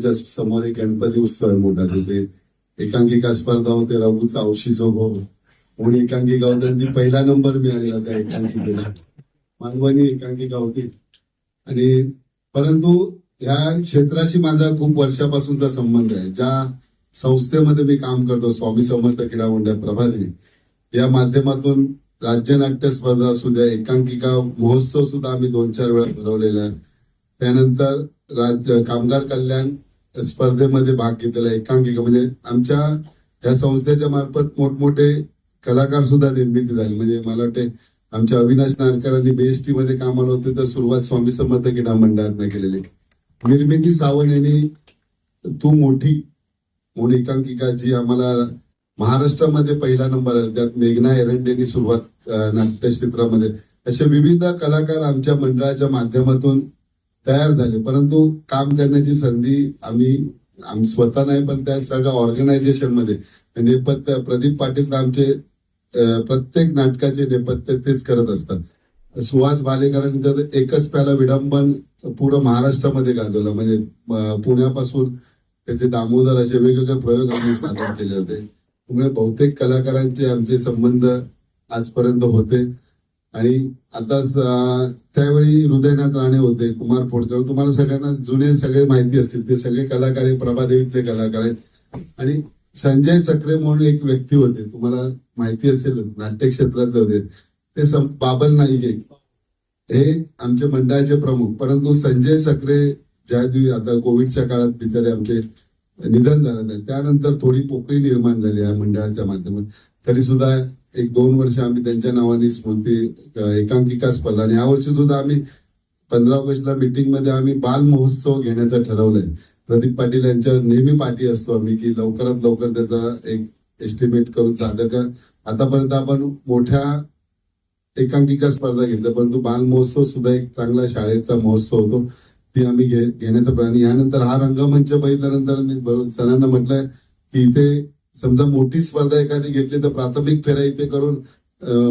त्यांच्यासमोर एक गणपती उत्सव आहे मोठा तिथे एकांकिका स्पर्धा होते रघूचा औशीचो भाऊ म्हणून एकांकिका होती आणि पहिला नंबर मिळालेला त्या एकांकिकेला. मानवानी एकांकिका होती. आणि परंतु ह्या क्षेत्राशी माझा खूप वर्षापासूनचा संबंध आहे. ज्या संस्थेमध्ये मी काम करतो स्वामी समर्थ क्रीडा मंडळ प्रभादेवी या माध्यमातून राज्य नाट्य स्पर्धा असू द्या एकांकिका महोत्सव सुद्धा आम्ही दोन चार वेळा भरवलेला आहे. त्यानंतर राज्य कामगार कल्याण स्पर्धेमध्ये भाग घेतलेला एकांकिका. म्हणजे आमच्या या संस्थेच्या मार्फत मोठमोठे कलाकार सुद्धा निर्मिती झाली. म्हणजे मला वाटते आमच्या अविनाश नारकरांनी बीएसटी मध्ये कामाला होते तर सुरुवात स्वामी समर्थ क्रीडा मंडळात केलेली निर्मिती सावंत यांनी तू मोठी म्हणून एकांकिका जी आम्हाला महाराष्ट्रामध्ये पहिला नंबर आला. त्यात मेघना एरंडेनी सुरुवात अं, नाट्यक्षेत्रामध्ये. असे विविध कलाकार आमच्या मंडळाच्या माध्यमातून तयार झाले. परंतु काम करण्याची संधी आम्ही आम्ही स्वतः नाही पण त्या सगळ्या ऑर्गनायझेशनमध्ये. नेपथ्य प्रदीप पाटील आमचे प्रत्येक नाटकाचे नेपथ्य तेच करत असतात. सुहास भालेकरांनी तर एकच प्याला विडंबन पूर्ण महाराष्ट्रामध्ये गाजवलं. म्हणजे पुण्यापासून त्याचे दामोदर असे वेगवेगळे प्रयोग आम्ही सादर केले होते. त्यामुळे बहुतेक कलाकारांचे आमचे संबंध आजपर्यंत होते. आणि आता त्यावेळी हृदयनाथ राणे होते कुमार फोडकर. तुम्हाला सगळ्यांना जुने सगळे माहिती असतील. ते सगळे कलाकार हे प्रभादेवीतले कलाकार आहेत. आणि संजय सक्रे म्हणून एक व्यक्ती होते. तुम्हाला माहिती असेल नाट्य क्षेत्रातले होते. ते बाबल नाईक हे आमच्या मंडळाचे प्रमुख. परंतु संजय सक्रे ज्या दिवशी आता कोविडच्या काळात बिचारे आमचे निधन झालं नाही त्यानंतर थोडी पोकळी निर्माण झाली या मंडळाच्या माध्यमात तरी सुद्धा एक दोन वर्ष आम्ही त्यांच्या नावाने स्मृती एकांकिका स्पर्धा आणि यावर्षी सुद्धा आम्ही पंधरा ऑगस्टला मीटिंगमध्ये आम्ही बाल महोत्सव घेण्याचं ठरवलंय. प्रदीप पाटील यांच्या नेहमी पाठी असतो आम्ही की लवकरात लवकर त्याचा एक एस्टिमेट करून सादर कर. आतापर्यंत आपण मोठ्या एकांकिका स्पर्धा घेतल्या परंतु बाल महोत्सव सुद्धा एक चांगला शाळेचा महोत्सव होतो. ती आम्ही घे घेण्याचा प्रयत्न यानंतर हा रंगमंच बघितल्यानंतर मी सरांना म्हटलंय की इथे समजा मोठी स्पर्धा एखादी घेतली तर प्राथमिक फेऱ्या इथे करून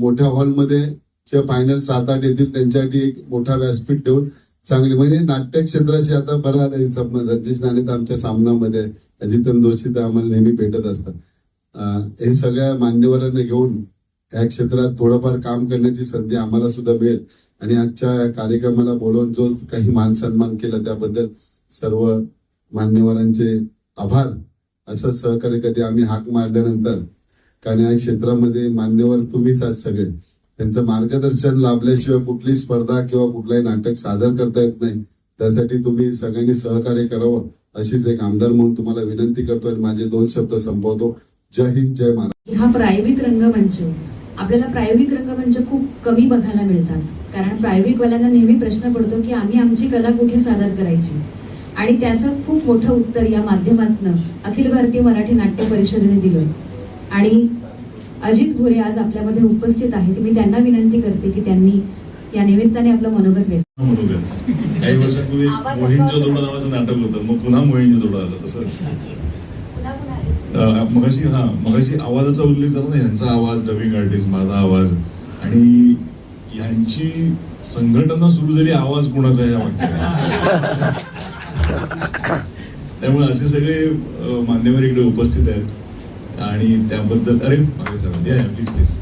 मोठ्या हॉलमध्ये जे फायनल सात आठ येतील त्यांच्यासाठी एक मोठा व्यासपीठ ठेवून चांगली. म्हणजे नाट्य क्षेत्राशी आता बरा नाही संबंध नाणे तर आमच्या सामनामध्ये आहे. अजितम जोशी तर आम्हाला नेहमी भेटत असतात. हे सगळ्या मान्यवरांना घेऊन या क्षेत्रात थोडंफार काम करण्याची संधी आम्हाला सुद्धा मिळेल. आणि आजच्या कार्यक्रमाला बोलवून जो काही मान सन्मान केला त्याबद्दल सर्व मान्यवरांचे आभार. असं सहकार्य कधी आम्ही हाक मारल्यानंतर कारण या क्षेत्रामध्ये मान्यवर तुम्हीच आहात सगळे. त्यांचं मार्गदर्शन लाभल्याशिवाय कुठली स्पर्धा किंवा कुठलाही नाटक सादर करता येत नाही. त्यासाठी तुम्ही सगळ्यांनी सहकार्य करावं अशीच एक आमदार म्हणून तुम्हाला विनंती करतो आणि माझे दोन शब्द संपवतो. जय हिंद जय महाराज हा प्रायोगिक रंगमंच आपल्याला प्रायोगिक रंगमंच खूप कमी बघायला मिळतात. कारण प्रायोगिकवाल्यांना नेहमी प्रश्न पडतो की आम्ही आमची कला कुठे सादर करायची? आणि त्याचं खूप मोठं उत्तर या माध्यमातनं अखिल भारतीय मराठी नाट्य परिषदेने दिलं. आणि अजित भोरे आज आपल्यामध्ये उपस्थित आहेत. मी त्यांना विनंती करते की त्यांनी या निमित्ताने आपलं मनोगत व्यक्त काही वर्षांपूर्वी मोहिंजो दोडा नावाचं नाटक होतं. मग पुन्हा मोहिंजो दोडा आलं. तसं. मगाशी हा मगाशी आवाजाचा उल्लेख झाला ना यांचा आवाज डबिंग आर्टिस्ट माझा आवाज. आणि यांची संघटना सुरू झाली आवाज कोणाचा आहे या वाक्यात त्यामुळे असे सगळे मान्यवर इकडे उपस्थित आहेत. आणि त्याबद्दल अरे मागे चला. या प्लीज प्लीज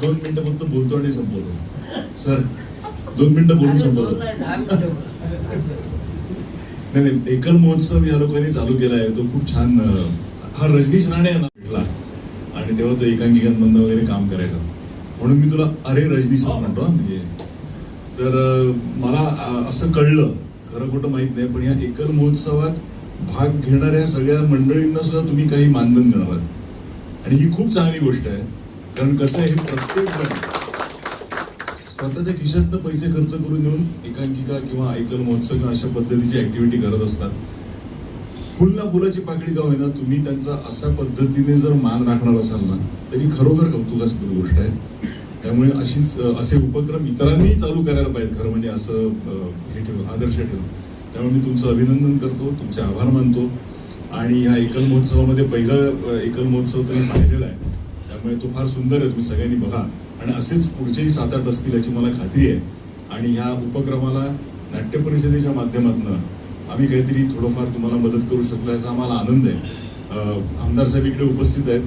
दोन मिनिटं फक्त बोलतो आणि संपवतो. सर दोन मिनिटं बोलून संपवतो. नाही नाही एकल महोत्सव या लोकांनी चालू केला आहे तो खूप छान हा रजनीश राणे यांना भेटला. आणि तेव्हा तो एकांकिकांमधनं वगैरे काम करायचा. म्हणून मी तुला अरे रजनीश असं म्हणतो हा म्हणजे तर मला असं कळलं. खरं खोटं माहीत नाही पण या एकल महोत्सवात भाग घेणाऱ्या सगळ्या मंडळींना सुद्धा तुम्ही काही मानधन देणार आहात. आणि ही खूप चांगली गोष्ट आहे. कारण कसं आहे हे प्रत्येक जण स्वतःच्या खिशातनं पैसे खर्च करून देऊन एकांकिका किंवा ऐकल महोत्सव किंवा अशा पद्धतीची ऍक्टिव्हिटी करत असतात. फुलना फुलाची पाकडी का होईना तुम्ही त्यांचा अशा पद्धतीने जर मान राखणार असाल ना तरी खरोखर कौतुकास्पद गोष्ट आहे. त्यामुळे अशीच असे उपक्रम इतरांनी चालू करायला पाहिजेत. खरं म्हणजे असं हे ठेवून आदर्श ठेवून. त्यामुळे मी तुमचं अभिनंदन करतो तुमचे आभार मानतो. आणि ह्या एकल महोत्सवामध्ये पहिलं एकल महोत्सव तुम्ही पाहिलेला आहे. त्यामुळे तो फार सुंदर आहे तुम्ही सगळ्यांनी बघा. आणि असेच पुढचेही सात आठ असतील याची मला खात्री आहे. आणि ह्या उपक्रमाला नाट्य परिषदेच्या माध्यमातून आम्ही काहीतरी थोडंफार तुम्हाला मदत करू शकलो याचा आम्हाला आनंद आहे. आमदार साहेब इकडे उपस्थित आहेत.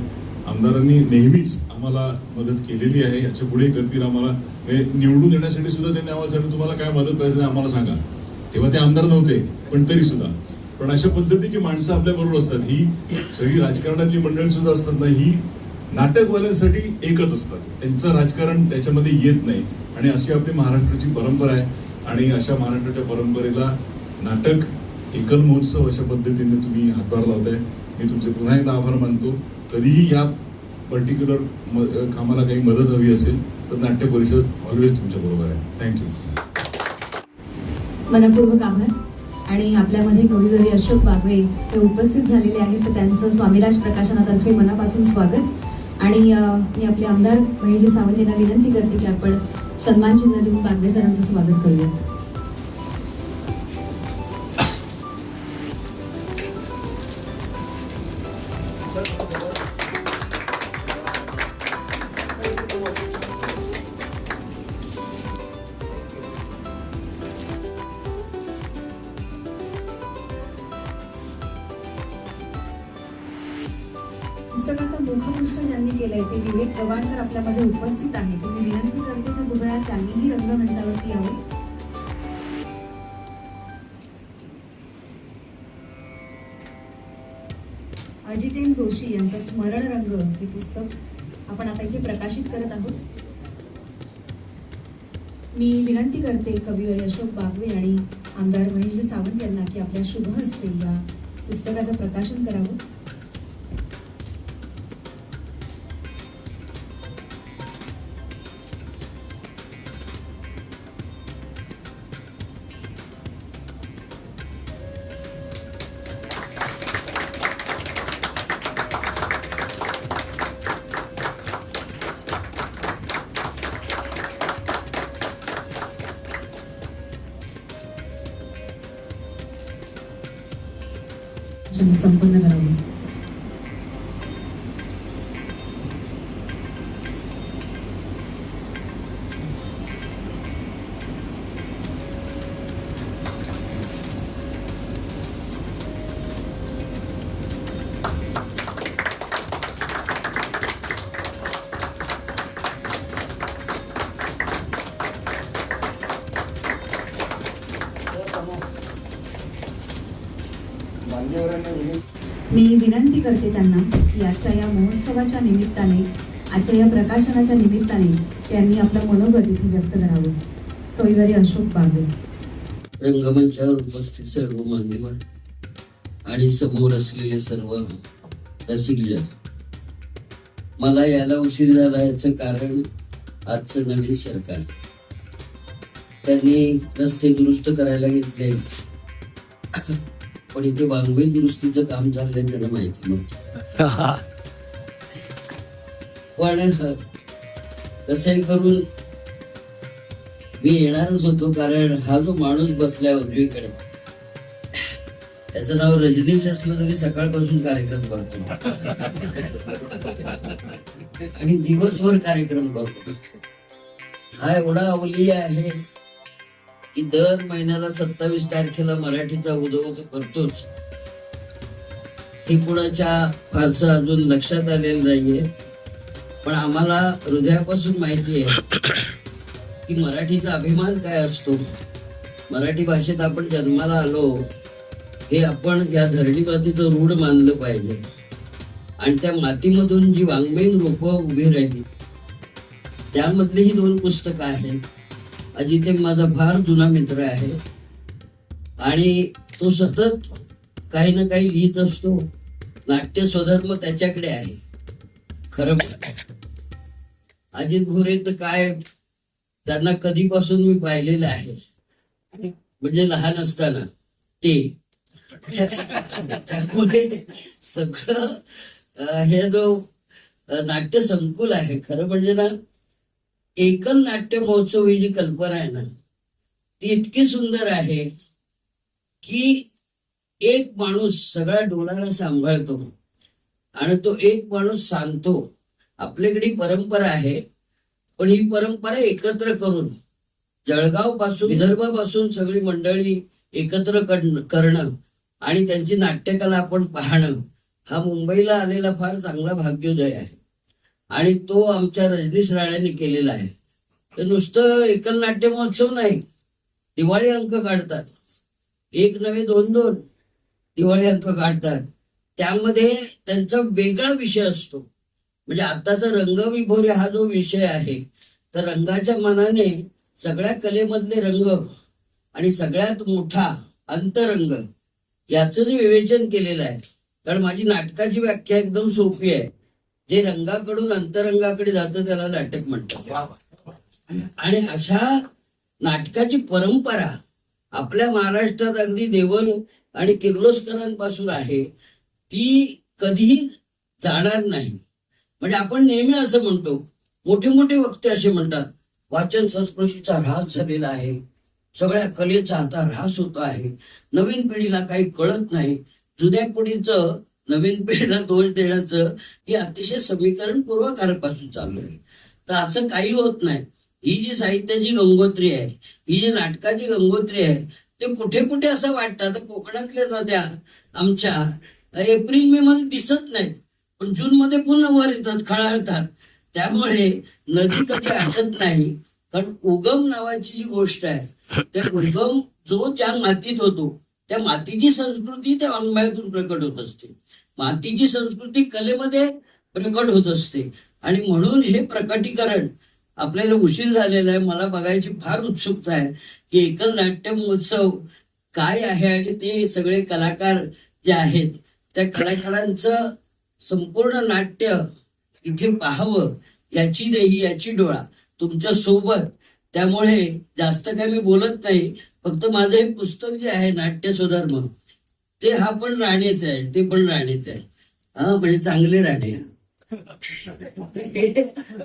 आमदारांनी नेहमीच आम्हाला मदत केलेली आहे. याच्यापुढे करतील आम्हाला. म्हणजे निवडून येण्यासाठी सुद्धा त्यांनी आम्हाला तुम्हाला काय मदत पाहिजे आम्हाला सांगा. तेव्हा ते आमदार नव्हते पण तरी सुद्धा. पण अशा पद्धतीची माणसं आपल्या बरोबर असतात. ही सगळी राजकारणातली मंडळी सुद्धा असतात ना ही नाटकवाल्यांसाठी एकच असतात. त्यांचं राजकारण त्याच्यामध्ये येत नाही. आणि अशी आपली महाराष्ट्राची परंपरा आहे. आणि अशा महाराष्ट्राच्या परंपरेला नाटक एकल महोत्सव अशा पद्धतीने तुम्ही हातभार लावताय. मी तुमचे पुन्हा एकदा आभार मानतो. कधीही या पर्टिक्युलर कामाला काही मदत हवी असेल तर नाट्य परिषद ऑलवेज तुमच्या बरोबर आहे. थँक्यू मनपूर्वक आभार. आणि आपल्यामध्ये कविवरी अशोक बागवे ते उपस्थित झालेले आहेत तर त्यांचं स्वामीराज प्रकाशनातर्फे मनापासून स्वागत. आणि मी आपले आमदार महेशजी सावंत यांना विनंती करते की आपण सन्मान चिन्ह देऊन बागवे सरांचं स्वागत करूयात. उपस्थित आहेत मी विनंती करते की कृपया त्यांनीही रंगमंचावरती यावं. अजितेन जोशी यांचा स्मरण रंग हे पुस्तक आपण आता इथे प्रकाशित करत आहोत. मी विनंती करते कविवर अशोक बागवे आणि आमदार महेश सावंत यांना की आपल्या शुभ हस्ते या पुस्तकाचं प्रकाशन करावं. संपन्न करावं मी विनंती करते त्यांना. की आजच्या या महोत्सवाच्या निमित्ताने आजच्या या प्रकाशनाच्या निमित्ताने त्यांनी आपलं मनोगत इथे व्यक्त करावं. कविवारी अशोक बागवे. रंगमंचावर उपस्थित सर्व मान्यवर आणि समोर असलेले सर्व रसिकजन. मला याला उशीर झाला याचं कारण आजचं नवीन सरकार. त्यांनी रस्ते दुरुस्त करायला घेतले. पण इथे वांगवे दुरुस्तीचं काम चाललंय त्यांना माहिती नव्हतं पण कसंही करून मी येणारच होतो कारण हा जो माणूस बसलाय उजवीकडे त्याचं नाव रजनीश असलं तरी सकाळपासून कार्यक्रम करतो. आणि दिवसभर कार्यक्रम करतो. हा एवढा अवली आहे की दर महिन्याला सत्तावीस तारखेला मराठीचा उदो करतोच. हे कुणाच्या फारसं अजून लक्षात आलेलं नाहीये. पण आम्हाला हृदयापासून माहिती आहे की मराठीचा अभिमान काय असतो? मराठी भाषेत आपण जन्माला आलो हे आपण या धरणी मातीचं रूढ मानलं पाहिजे. आणि त्या मातीमधून जी वाङ्मयीन रोपं उभी राहिली त्यामधली ही दोन पुस्तकं आहेत. अजिते माझा फार जुना मित्र आहे. आणि तो सतत काही ना काही लिहित असतो. नाट्य स्वधर्म त्याच्याकडे आहे. खरं अजित भोरे तर काय त्यांना कधीपासून मी पाहिलेलं आहे? म्हणजे लहान असताना. ते. त्यामुळे सगळं हे जो नाट्य संकुल आहे खरं म्हणजे ना एकल नाट्य महोत्सव ही जी कल्पना आहे ना ती इतकी सुंदर आहे की एक माणूस सगळ्या डोळ्याला सांभाळतो आणि तो एक माणूस सांगतो आपल्याकडे परंपरा आहे पण ही परंपरा एकत्र करून जळगावपासून विदर्भापासून सगळी मंडळी एकत्र करण- करणं आणि त्यांची नाट्यकला आपण पाहणं हा मुंबईला आलेला फार चांगला भाग्योदय आहे. आणि तो आमच्या रजनीश राळेने केलेला आहे. तर नुसतं एकल नाट्य महोत्सव नाही दिवाळी अंक काढतात. एक नव्हे दोन दोन दिवाळी अंक काढतात. त्यामध्ये त्यांचा वेगळा विषय असतो. म्हणजे आताचा रंगविभोरी हा जो विषय आहे तर रंगाच्या मनाने सगळ्या कलेमधले रंग आणि सगळ्यात मोठा अंतरंग याचं जे विवेचन केलेलं आहे. कारण माझी नाटकाची व्याख्या एकदम सोपी आहे. जे रंगाकडून अंतरंगाकडे जातं त्याला नाटक म्हणतात. आणि अशा नाटकाची परंपरा आपल्या महाराष्ट्रात अगदी देवल आणि किर्लोस्करांपासून आहे ती कधीही जाणार नाही. म्हणजे आपण नेहमी असं म्हणतो मोठे मोठे वक्ते असे म्हणतात वाचन संस्कृतीचा ऱ्हास झालेला आहे सगळ्या कलेचा आता ऱ्हास होतो आहे नवीन पिढीला काही कळत नाही जुन्या पिढीचं नवीन पिढीला दोष देण्याचं हे अतिशय समीकरण पूर्वकारापासून चालू आहे. तर असं काही होत नाही. ही जी साहित्याची गंगोत्री आहे ही जी नाटकाची गंगोत्री आहे ते कुठे कुठे असं वाटतं आता कोकणातल्या नद्या आमच्या एप्रिल मे मध्ये दिसत नाहीत पण जून मध्ये पुन्हा वर येतात खळाळतात. त्यामुळे नदी कधी आटत नाही. कारण उगम नावाची जी गोष्ट आहे त्या उगम जो ज्या मातीत होतो त्या मातीची संस्कृती त्या वाङ्मयातून प्रकट होत असते. मातीची संस्कृती कलेमध्ये प्रकट होत असते. आणि म्हणून हे प्रकटीकरण आपल्याला उशीर झालेला आहे. मला बघायची फार उत्सुकता आहे की एकल नाट्य महोत्सव काय आहे आणि ते सगळे कलाकार जे आहेत त्या कलाकारांचं संपूर्ण नाट्य इथे पाहावं याची देही याची डोळा तुमच्यासोबत. त्यामुळे जास्त काही मी बोलत नाही. फक्त माझं हे पुस्तक जे आहे नाट्य सुधर्म ते हा पण राणीच आहे ते पण राणीच आहे. हा म्हणजे चांगले राणे.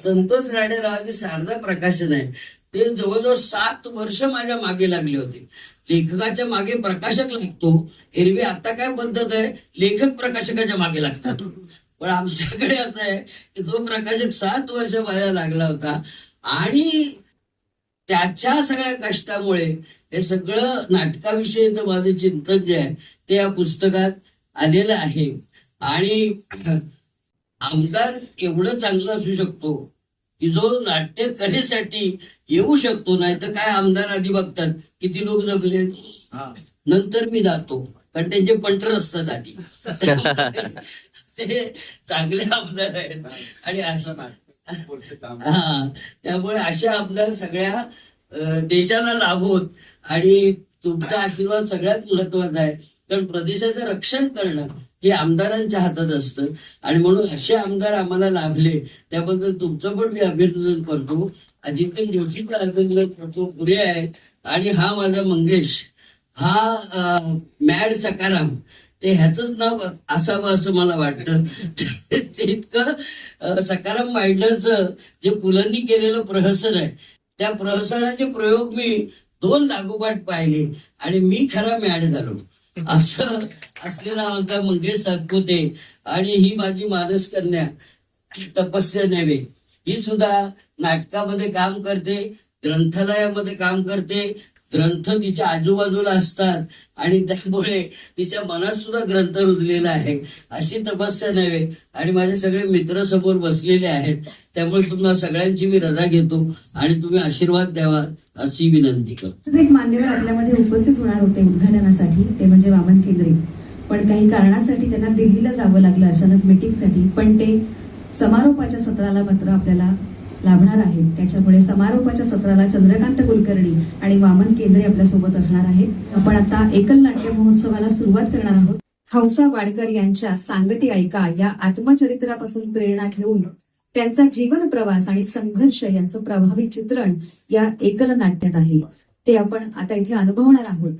संतोष राणे नावाचे शारदा प्रकाशन आहे. ते जवळजवळ सात वर्ष माझ्या मागे लागले होते. लेखकाच्या मागे प्रकाशक लागतो. एरवी आता काय पद्धत आहे? लेखक प्रकाशकाच्या मागे लागतात. पण आमच्याकडे असं आहे की जो प्रकाशक सात वर्ष माझ्या लागला होता आणि त्याच्या सगळ्या कष्टामुळे हे सगळं नाटकाविषयीचं माझं चिंतन जे आहे ते या पुस्तकात आलेलं आहे. आणि आमदार एवढं चांगलं असू शकतो की जो नाट्य कलेसाठी येऊ शकतो नाही तर काय आमदार आधी बघतात किती लोक जमले नंतर मी जातो कारण त्यांचे पंटर असतात आधी. ते चांगले आमदार आहेत. आणि अशा हा त्यामुळे अशा आमदार सगळ्या देशाला देशाला लाभोत आणि तुमचा आशीर्वाद सगळ्यात महत्त्वाचा आहे. कारण प्रदेशाचं रक्षण करणं हे आमदारांच्या हातात असतं. आणि म्हणून असे आमदार आम्हाला लाभले त्याबद्दल तुमचं पण मी अभिनंदन करतो. अजिंक्य जोशीचं अभिनंदन करतो. पुरे आहेत. आणि हा माझा मंगेश. हा मॅड सकाराम. ते ह्याच नाव असावं असं मला वाटतं. ते इतकं सकाराम माइंडरचं जे पुलांनी केलेलं प्रहसन आहे त्या प्रहसनाचे प्रयोग मी दोन लागोपाठ पाहिले आणि मी खरा मॅड झालो. असं असलेला आमचा मंगेश सातपुते आणि ही माझी मानस कन्या तपस्या नेवे. ही सुद्धा नाटकामध्ये काम करते ग्रंथालयामध्ये काम करते ग्रंथ तिच्या आजूबाजूला असतात आणि त्यामुळे तिच्या मनात सुद्धा ग्रंथ रुजलेला आहे. अशी तपस्या नव्हे. आणि माझे सगळे मित्र समोर बसलेले आहेत. त्यामुळे तुम्हाला सगळ्यांची मी रजा घेतो आणि तुम्ही आशीर्वाद द्यावा अशी विनंती करतो. एक मान्यवर आपल्यामध्ये उपस्थित होणार होते उद्घाटनासाठी. ते म्हणजे वामन केंद्रे. पण काही कारणासाठी त्यांना दिल्लीला जावं लागलं अचानक मिटिंगसाठी पण ते समारोपाच्या सत्राला मात्र आपल्याला लाभणार आहेत. त्याच्यामुळे समारोपाच्या सत्राला चंद्रकांत कुलकर्णी आणि वामन केंद्रे आपल्यासोबत असणार आहेत. आपण आता एकल नाट्य महोत्सवाला सुरुवात करणार आहोत. हौसा वाडकर यांच्या सांगती ऐका या आत्मचरित्रापासून प्रेरणा घेऊन त्यांचा जीवन प्रवास आणि संघर्ष यांचं प्रभावी चित्रण या एकल नाट्यात आहे. ते आपण आता इथे अनुभवणार आहोत.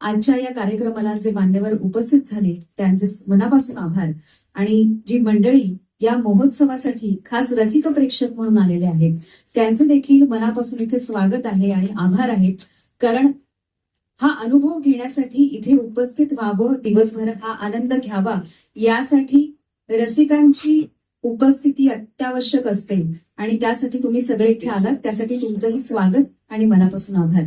आजच्या या कार्यक्रमाला जे मान्यवर उपस्थित झाले त्यांचे मनापासून आभार. आणि जी मंडळी या महोत्सवासाठी खास रसिक प्रेक्षक म्हणून आलेले आहेत. त्यांचे देखील मनापासून इथे स्वागत आहे आणि आभार आहेत कारण हा अनुभव घेण्यासाठी इथे उपस्थित व्हावं दिवसभर हा आनंद घ्यावा यासाठी रसिकांची उपस्थिती अत्यावश्यक असते. आणि त्यासाठी तुम्ही सगळे इथे आलात त्यासाठी तुमचंही स्वागत आणि मनापासून आभार.